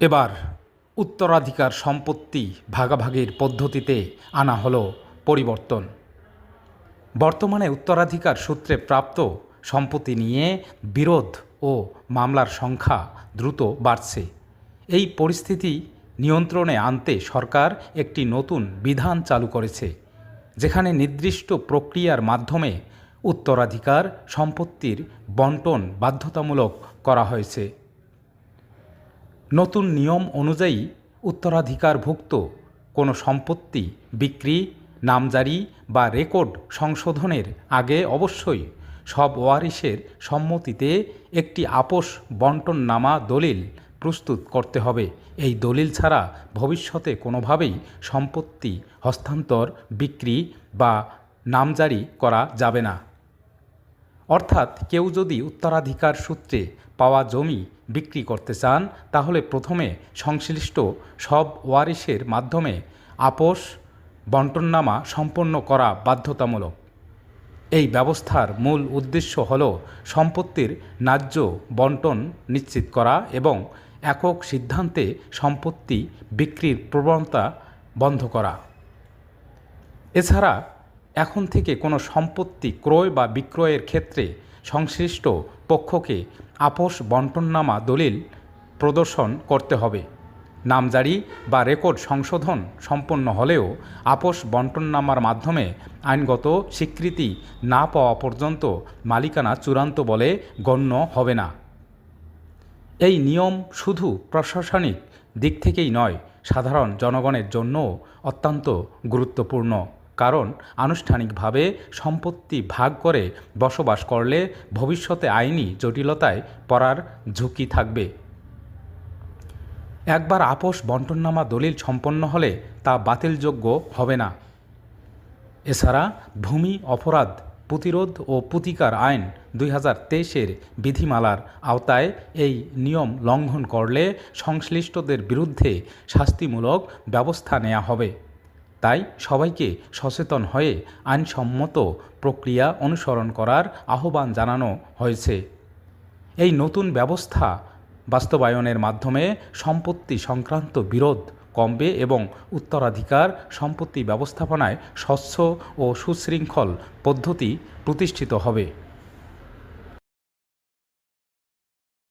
এবার উত্তরাধিকার সম্পত্তি ভাগাভাগির পদ্ধতিতে আনা হলো পরিবর্তন। বর্তমানে উত্তরাধিকার সূত্রে প্রাপ্ত সম্পত্তি নিয়ে বিরোধ ও মামলার সংখ্যা দ্রুত বাড়ছে। এই পরিস্থিতি নিয়ন্ত্রণে আনতে সরকার একটি নতুন বিধান চালু করেছে, যেখানে নির্দিষ্ট প্রক্রিয়ার মাধ্যমে উত্তরাধিকার সম্পত্তির বন্টন বাধ্যতামূলক করা হয়েছে। নতুন নিয়ম অনুযায়ী উত্তরাধিকারভুক্ত কোনো সম্পত্তি বিক্রি, নামজারি বা রেকর্ড সংশোধনের আগে অবশ্যই সব ওয়ারিশের সম্মতিতে একটি আপোষ বন্টননামা দলিল প্রস্তুত করতে হবে। এই দলিল ছাড়া ভবিষ্যতে কোনোভাবেই সম্পত্তি হস্তান্তর, বিক্রি বা নামজারি করা যাবে না। অর্থাৎ কেউ যদি উত্তরাধিকার সূত্রে পাওয়া জমি বিক্রি করতে চান, তাহলে প্রথমে সংশ্লিষ্ট সব ওয়ারিশের মাধ্যমে আপোষ বন্টননামা সম্পন্ন করা বাধ্যতামূলক। এই ব্যবস্থার মূল উদ্দেশ্য হল সম্পত্তির ন্যায্য বন্টন নিশ্চিত করা এবং একক সিদ্ধান্তে সম্পত্তি বিক্রির প্রবণতা বন্ধ করা। এছাড়া এখন থেকে কোনো সম্পত্তি ক্রয় বা বিক্রয়ের ক্ষেত্রে সংশ্লিষ্ট পক্ষকে আপোষ বন্টননামা দলিল প্রদর্শন করতে হবে। নামজারি বা রেকর্ড সংশোধন সম্পন্ন হলেও আপোষ বন্টননামার মাধ্যমে আইনগত স্বীকৃতি না পাওয়া পর্যন্ত মালিকানা চূড়ান্ত বলে গণ্য হবে না। এই নিয়ম শুধু প্রশাসনিক দিক থেকেই নয়, সাধারণ জনগণের জন্যও অত্যন্ত গুরুত্বপূর্ণ। কারণ আনুষ্ঠানিকভাবে সম্পত্তি ভাগ করে বসবাস করলে ভবিষ্যতে আইনি জটিলতায় পড়ার ঝুঁকি থাকবে। একবার আপোষ বন্টননামা দলিল সম্পন্ন হলে তা বাতিলযোগ্য হবে না। এছাড়া ভূমি অপরাধ, প্রতিরোধ ও প্রতিকার আইন দুই হাজার তেইশের বিধিমালার আওতায় এই নিয়ম লঙ্ঘন করলে সংশ্লিষ্টদের বিরুদ্ধে শাস্তিমূলক ব্যবস্থা নেওয়া হবে। তাই সবাইকে সচেতন হয়ে আইনসম্মত প্রক্রিয়া অনুসরণ করার আহ্বান জানানো হয়েছে। এই নতুন ব্যবস্থা বাস্তবায়নের মাধ্যমে সম্পত্তি সংক্রান্ত বিরোধ কমবে এবং উত্তরাধিকার সম্পত্তি ব্যবস্থাপনায় স্বচ্ছ ও সুশৃঙ্খল পদ্ধতি প্রতিষ্ঠিত হবে।